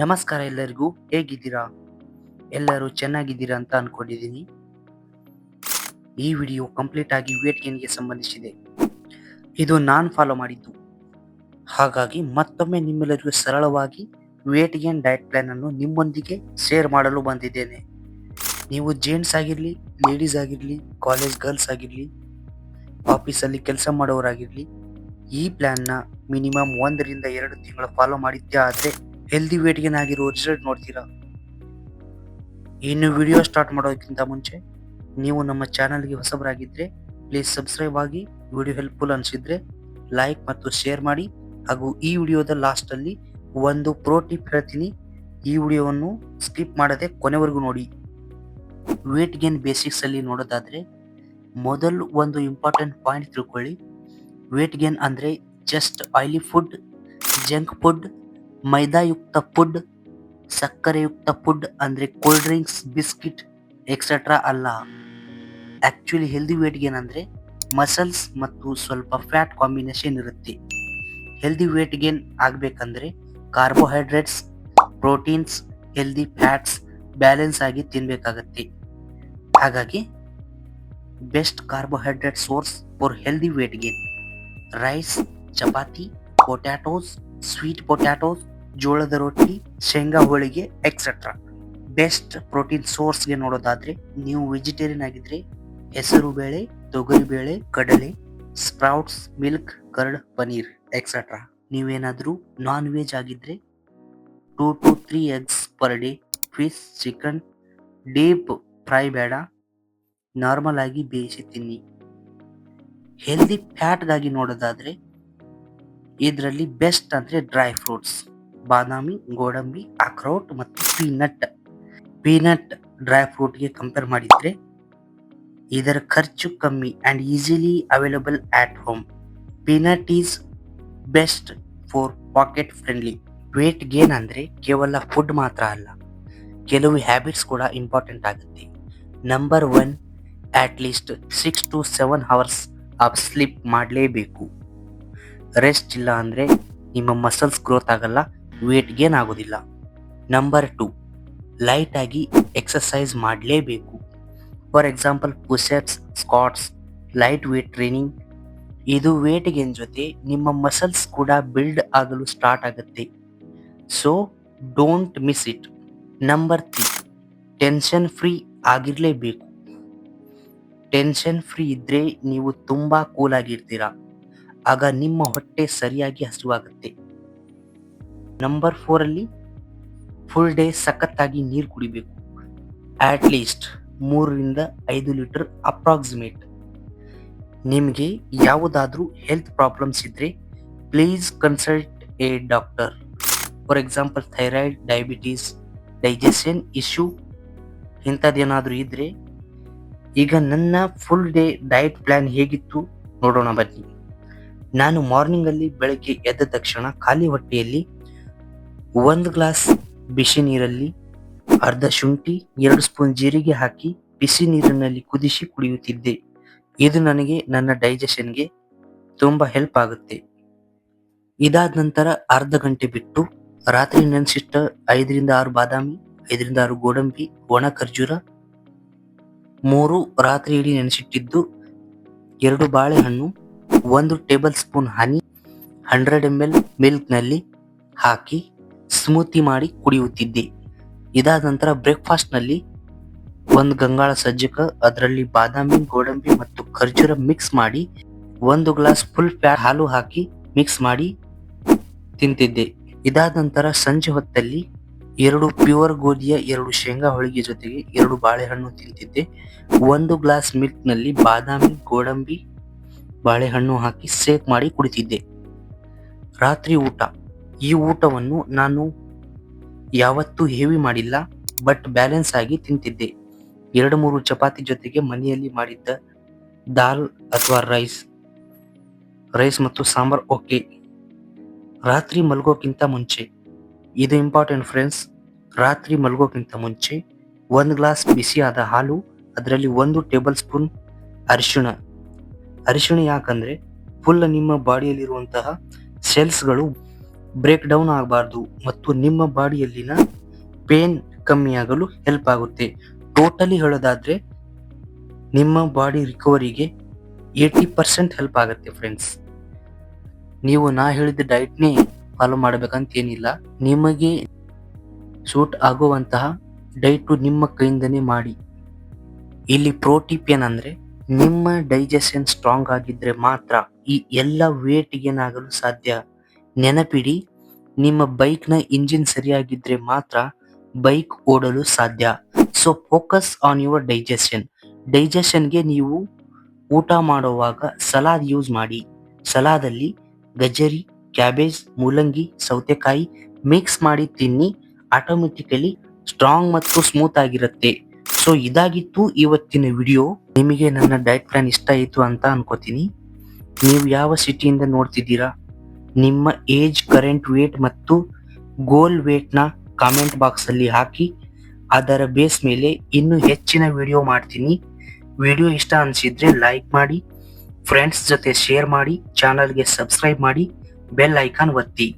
ನಮಸ್ಕಾರ ಎಲ್ಲರಿಗೂ, ಹೇಗಿದ್ದೀರಾ? ಎಲ್ಲರೂ ಚೆನ್ನಾಗಿದ್ದೀರಾ ಅಂತ ಅಂದ್ಕೊಂಡಿದ್ದೀನಿ ಈ ವಿಡಿಯೋ ಕಂಪ್ಲೀಟ್ ಆಗಿ ವೇಟ್ ಗೇನ್ಗೆ ಸಂಬಂಧಿಸಿದೆ. ಇದು ನಾನು ಫಾಲೋ ಮಾಡಿದ್ದು. ಹಾಗಾಗಿ ಮತ್ತೊಮ್ಮೆ ನಿಮ್ಮೆಲ್ಲರಿಗೂ ಸರಳವಾಗಿ ವೇಟ್ ಗೇನ್ ಡಯಟ್ ಪ್ಲಾನ್ ಅನ್ನು ನಿಮ್ಮೊಂದಿಗೆ ಶೇರ್ ಮಾಡಲು ಬಂದಿದ್ದೇನೆ. ನೀವು ಜೆಂಟ್ಸ್ ಆಗಿರಲಿ ಲೇಡೀಸ್ ಆಗಿರಲಿ ಕಾಲೇಜ್ ಗರ್ಲ್ಸ್ ಆಗಿರಲಿ ಆಫೀಸಲ್ಲಿ ಕೆಲಸ ಮಾಡೋರಾಗಿರಲಿ ಈ ಪ್ಲ್ಯಾನ್ನ ಮಿನಿಮಮ್ ಒಂದರಿಂದ ಎರಡು ತಿಂಗಳು ಫಾಲೋ ಮಾಡಿದ್ದೇ ಆದರೆ ಹೆಲ್ದಿ ವೇಟ್ ಗೇನ್ ಆಗಿರೋ ರಿಸಲ್ಟ್ ನೋಡ್ತೀರಾ? ಇನ್ನು ವಿಡಿಯೋ ಸ್ಟಾರ್ಟ್ ಮಾಡೋದಕ್ಕಿಂತ ಮುಂಚೆ ನೀವು ನಮ್ಮ ಚಾನಲ್ಗೆ ಹೊಸಬರಾಗಿದ್ದರೆ ಪ್ಲೀಸ್ ಸಬ್ಸ್ಕ್ರೈಬ್ ಆಗಿ ವಿಡಿಯೋ ಹೆಲ್ಪ್ಫುಲ್ ಅನಿಸಿದ್ರೆ ಲೈಕ್ ಮತ್ತು ಶೇರ್ ಮಾಡಿ ಹಾಗೂ ಈ ವಿಡಿಯೋದ ಲಾಸ್ಟಲ್ಲಿ ಒಂದು ಪ್ರೋ ಟಿಪ್ ಹೇಳ್ತೀನಿ. ಈ ವಿಡಿಯೋವನ್ನು ಸ್ಕಿಪ್ ಮಾಡದೆ ಕೊನೆವರೆಗೂ ನೋಡಿ. ವೇಟ್ ಗೇನ್ ಬೇಸಿಕ್ಸಲ್ಲಿ ನೋಡೋದಾದ್ರೆ ಮೊದಲು ಒಂದು ಇಂಪಾರ್ಟೆಂಟ್ ಪಾಯಿಂಟ್ ತಿಳ್ಕೊಳ್ಳಿ. ವೇಟ್ ಗೇನ್ ಅಂದರೆ just oily food junk food ಮೈದಾಯುಕ್ತ food, ಸಕ್ಕರೆಯುಕ್ತ ಫುಡ್ ಅಂದರೆ ಕೋಲ್ಡ್ ಡ್ರಿಂಕ್ಸ್ ಬಿಸ್ಕಿಟ್ ಎಕ್ಸೆಟ್ರಾ ಅಲ್ಲ. ಆ್ಯಕ್ಚುಲಿ ಹೆಲ್ದಿ ವೇಟ್ ಗೇನ್ ಅಂದ್ರೆ ಮಸಲ್ಸ್ ಮತ್ತು ಸ್ವಲ್ಪ ಫ್ಯಾಟ್ ಕಾಂಬಿನೇಷನ್ ಇರುತ್ತೆ. ಹೆಲ್ದಿ ವೇಟ್ ಗೇನ್ ಆಗಬೇಕಂದ್ರೆ carbohydrates proteins healthy fats balance ಆಗಿ ತಿನ್ನಬೇಕಾಗತ್ತೆ ಹಾಗಾಗಿ best carbohydrate source for healthy weight gain rice chapati potatoes sweet potatoes ಜೋಳದ ರೊಟ್ಟಿ, ಶೇಂಗಾ ಹೋಳಿಗೆ ಎಕ್ಸೆಟ್ರಾ ಬೆಸ್ಟ್ ಪ್ರೋಟೀನ್ ಸೋರ್ಸ್ಗೆ ನೋಡೋದಾದ್ರೆ ನೀವು ವೆಜಿಟೇರಿಯನ್ ಆಗಿದ್ರೆ ಹೆಸರು ಬೇಳೆ, ತೊಗರಿ ಬೇಳೆ, ಕಡಲೆ sprouts milk curd paneer etcetera ನೀವೇನಾದರೂ ನಾನ್ ವೆಜ್ ಆಗಿದ್ರೆ two to three eggs per day fish chicken deep fry ಬೇಡ. ನಾರ್ಮಲ್ ಆಗಿ ಬೇಯಿಸಿ ತಿನ್ನಿ. ಹೆಲ್ದಿ ಫ್ಯಾಟ್ಗಾಗಿ ನೋಡೋದಾದ್ರೆ ಇದರಲ್ಲಿ ಬೆಸ್ಟ್ ಅಂದ್ರೆ ಡ್ರೈ ಫ್ರೂಟ್ಸ್ ಬಾದಾಮಿ, ಗೋಡಂಬಿ ಅಕ್ರೋಟ್ ಮತ್ತು ಪೀನಟ್. ಪೀನಟ್ ಡ್ರೈ ಫ್ರೂಟ್ಗೆ ಕಂಪೇರ್ ಮಾಡಿದರೆ ಇದರ ಖರ್ಚು ಕಮ್ಮಿ and easily available at home peanut is best for pocket friendly weight gain ಅಂದರೆ ಕೇವಲ ಫುಡ್ ಮಾತ್ರ ಅಲ್ಲ, ಕೆಲವು ಹ್ಯಾಬಿಟ್ಸ್ ಕೂಡ ಇಂಪಾರ್ಟೆಂಟ್ ಆಗುತ್ತೆ. Number one at least six to seven hours of sleep ಮಾಡಲೇಬೇಕು. ರೆಸ್ಟ್ ಇಲ್ಲ ಅಂದರೆ ನಿಮ್ಮ ಮಸಲ್ಸ್ ಗ್ರೋತ್ ಆಗಲ್ಲ ವೇಟ್ ಗೇನ್ ಆಗೋದಿಲ್ಲ. ನಂಬರ್ ಟು ಲೈಟಾಗಿ ಎಕ್ಸಸೈಸ್ ಮಾಡಲೇಬೇಕು. For example pushups squats light weight training ಇದು ವೇಟ್ ಗೇನ್ ಜೊತೆ ನಿಮ್ಮ ಮಸಲ್ಸ್ ಕೂಡ ಬಿಲ್ಡ್ ಆಗಲು ಸ್ಟಾರ್ಟ್ ಆಗುತ್ತೆ. So don't miss it number three tension free ಆಗಿರಲೇಬೇಕು. Tension free ಇದ್ದರೆ ನೀವು ತುಂಬ ಕೂಲ್ ಆಗಿರ್ತೀರಾ. ಆಗ ನಿಮ್ಮ ಹೊಟ್ಟೆ ಸರಿಯಾಗಿ ಹಸಿವಾಗುತ್ತೆ. ನಂಬರ್ ಫೋರಲ್ಲಿ ಫುಲ್ ಡೇ ಸಖತ್ತಾಗಿ ನೀರು ಕುಡಿಬೇಕು. ಆಟ್ ಲೀಸ್ಟ್ ಮೂರರಿಂದ ಐದು ಲೀಟರ್ ಅಪ್ರಾಕ್ಸಿಮೇಟ್ ನಿಮಗೆ ಯಾವುದಾದ್ರೂ ಹೆಲ್ತ್ ಪ್ರಾಬ್ಲಮ್ಸ್ ಇದ್ರೆ please consult a doctor for example thyroid diabetes digestion issue ಇಂಥದ್ದೇನಾದರೂ ಇದ್ರೆ ಈಗ ನನ್ನ ಫುಲ್ ಡೇ ಡಯಟ್ ಪ್ಲಾನ್ ಹೇಗಿತ್ತು ನೋಡೋಣ ಬನ್ನಿ. ನಾನು ಮಾರ್ನಿಂಗಲ್ಲಿ ಬೆಳಗ್ಗೆ ಎದ್ದ ತಕ್ಷಣ ಖಾಲಿ ಹೊಟ್ಟೆಯಲ್ಲಿ ಒಂದು ಗ್ಲಾಸ್ ಬಿಸಿ ನೀರಲ್ಲಿ ಅರ್ಧ ಶುಂಠಿ, ಎರಡು ಸ್ಪೂನ್ ಜೀರಿಗೆ ಹಾಕಿ ಬಿಸಿ ನೀರಿನಲ್ಲಿ ಕುದಿಸಿ ಕುಡಿಯುತ್ತಿದ್ದೆ. ಇದು ನನಗೆ ನನ್ನ ಡೈಜೆಷನ್ಗೆ ತುಂಬಾ ಹೆಲ್ಪ್ ಆಗುತ್ತೆ. ಇದಾದ ನಂತರ ಅರ್ಧ ಗಂಟೆ ಬಿಟ್ಟು ರಾತ್ರಿ ನೆನೆಸಿಟ್ಟ ಐದರಿಂದ ಆರು ಬಾದಾಮಿ, ಐದರಿಂದ ಆರು ಗೋಡಂಬಿ, ಒಣ ಖರ್ಜೂರ, ಮೂರು ರಾತ್ರಿ ಇಡೀ ನೆನೆಸಿಟ್ಟಿದ್ದು, ಎರಡು ಬಾಳೆಹಣ್ಣು, ಒಂದು table spoon honey hundred M L ಮಿಲ್ಕ್ನಲ್ಲಿ ಹಾಕಿ ಸ್ಮೂತಿ ಮಾಡಿ ಕುಡಿಯುತ್ತಿದ್ದೆ. ಇದಾದ ನಂತರ ಬ್ರೇಕ್ಫಾಸ್ಟ್ನಲ್ಲಿ ಒಂದು ಗಂಗಾಳ ಸಜ್ಜಕ, ಅದರಲ್ಲಿ ಬಾದಾಮಿ, ಗೋಡಂಬಿ ಮತ್ತು ಖರ್ಜೂರ ಮಿಕ್ಸ್ ಮಾಡಿ ಒಂದು ಗ್ಲಾಸ್ ಫುಲ್ ಫ್ಯಾಟ್ ಹಾಲು ಹಾಕಿ ಮಿಕ್ಸ್ ಮಾಡಿ ತಿಂತಿದ್ದೆ. ಇದಾದ ನಂತರ ಸಂಜೆ ಹೊತ್ತಲ್ಲಿ ಎರಡು ಪ್ಯೂರ್ ಗೋಧಿಯ ಎರಡು ಶೇಂಗಾ ಹೋಳಿಗೆ ಜೊತೆಗೆ ಎರಡು ಬಾಳೆಹಣ್ಣು ತಿಂತಿದ್ದೆ. ಒಂದು ಗ್ಲಾಸ್ ಮಿಲ್ಕ್ನಲ್ಲಿ ಬಾದಾಮಿ, ಗೋಡಂಬಿ ಬಾಳೆಹಣ್ಣು ಹಾಕಿ ಸೇಕ್ ಮಾಡಿ ಕುಡಿತಿದ್ದೆ. ರಾತ್ರಿ ಊಟ. ಈ ಊಟವನ್ನು ನಾನು ಯಾವತ್ತೂ ಹೇವಿ ಮಾಡಿಲ್ಲ ಬಟ್ ಬ್ಯಾಲೆನ್ಸ್ ಆಗಿ ತಿಂತಿದ್ದೆ. ಎರಡು ಮೂರು ಚಪಾತಿ ಜೊತೆಗೆ ಮನೆಯಲ್ಲಿ ಮಾಡಿದ್ದ ದಾಲ್ ಅಥವಾ ರೈಸ್ ರೈಸ್ ಮತ್ತು ಸಾಂಬಾರ್ ಓಕೆ ರಾತ್ರಿ ಮಲ್ಗೋಕ್ಕಿಂತ ಮುಂಚೆ, ಇದು ಇಂಪಾರ್ಟೆಂಟ್ ಫ್ರೆಂಡ್ಸ್ ರಾತ್ರಿ ಮಲ್ಗೋಕ್ಕಿಂತ ಮುಂಚೆ ಒಂದು ಗ್ಲಾಸ್ ಬಿಸಿಯಾದ ಹಾಲು, ಅದರಲ್ಲಿ ಒಂದು ಟೇಬಲ್ ಸ್ಪೂನ್ ಅರಿಶಿಣ. ಅರಿಶಿಣ ಯಾಕಂದರೆ ಫುಲ್ ನಿಮ್ಮ ಬಾಡಿಯಲ್ಲಿರುವಂತಹ ಸೆಲ್ಸ್ಗಳು ಬ್ರೇಕ್ ಡೌನ್ ಆಗಬಾರ್ದು ಮತ್ತು ನಿಮ್ಮ ಬಾಡಿಯಲ್ಲಿನ ಪೇನ್ ಕಮ್ಮಿಯಾಗಲು ಹೆಲ್ಪ್ ಆಗುತ್ತೆ. ಟೋಟಲಿ ಹೇಳೋದಾದ್ರೆ, ನಿಮ್ಮ ಬಾಡಿ ರಿಕವರಿಗೆ ಏಯ್ಟಿ ಪರ್ಸೆಂಟ್ ಹೆಲ್ಪ್ ಆಗುತ್ತೆ ಫ್ರೆಂಡ್ಸ್. ನೀವು ನಾ ಹೇಳಿದ ಡಯಟ್ನೇ ಫಾಲೋ ಮಾಡಬೇಕಂತ ಏನಿಲ್ಲ ನಿಮಗೆ ಸೂಟ್ ಆಗುವಂತಹ ಡೈಟು ನಿಮ್ಮ ಕೈಯಿಂದನೇ ಮಾಡಿ. ಇಲ್ಲಿ ಪ್ರೋಟೀಪ್ ಏನಂದ್ರೆ, ನಿಮ್ಮ ಡೈಜೆಷನ್ ಸ್ಟ್ರಾಂಗ್ ಆಗಿದ್ರೆ ಮಾತ್ರ ಈ ಎಲ್ಲ ವೇಟ್ ಏನಾಗಲು ಸಾಧ್ಯ. ನೆನಪಿಡಿ, ನಿಮ್ಮ ಬೈಕ್ನ ಇಂಜಿನ್ ಸರಿಯಾಗಿದ್ರೆ ಮಾತ್ರ ಬೈಕ್ ಓಡಲು ಸಾಧ್ಯ. So focus on your digestion ಡೈಜೆಷನ್ಗೆ ನೀವು ಊಟ ಮಾಡುವಾಗ ಸಲಾದ್ ಯೂಸ್ ಮಾಡಿ. ಸಲಾದಲ್ಲಿ ಗಜರಿ ಕ್ಯಾಬೇಜ್ ಮೂಲಂಗಿ, ಸೌತೆಕಾಯಿ ಮಿಕ್ಸ್ ಮಾಡಿ ತಿನ್ನಿ. ಆಟೋಮೆಟಿಕಲಿ ಸ್ಟ್ರಾಂಗ್ ಮತ್ತು ಸ್ಮೂತ್ ಆಗಿರುತ್ತೆ. ಸೊ ಇದಾಗಿತ್ತು ಇವತ್ತಿನ ವಿಡಿಯೋ ನಿಮಗೆ ನನ್ನ ಡಯಟ್ ಪ್ಲಾನ್ ಇಷ್ಟ ಆಯಿತು ಅಂತ ಅನ್ಕೋತೀನಿ. ನೀವು ಯಾವ ಸಿಟಿಯಿಂದ ನೋಡ್ತಿದ್ದೀರಾ? ನಿಮ್ಮ ಏಜ್ ಕರೆಂಟ್ ವೇಟ್ ಮತ್ತು ಗೋಲ್ ವೇಟ್ನ ಕಾಮೆಂಟ್ ಬಾಕ್ಸಲ್ಲಿ ಹಾಕಿ, ಅದರ ಬೇಸ್ ಮೇಲೆ ಇನ್ನೂ ಹೆಚ್ಚಿನ ವಿಡಿಯೋ ಮಾಡ್ತೀನಿ. ವಿಡಿಯೋ ಇಷ್ಟ ಅನಿಸಿದ್ರೆ ಲೈಕ್ ಮಾಡಿ ಫ್ರೆಂಡ್ಸ್ ಜೊತೆ ಶೇರ್ ಮಾಡಿ ಚಾನಲ್ಗೆ ಸಬ್ಸ್ಕ್ರೈಬ್ ಮಾಡಿ ಬೆಲ್ ಐಕಾನ್ ಒತ್ತಿ.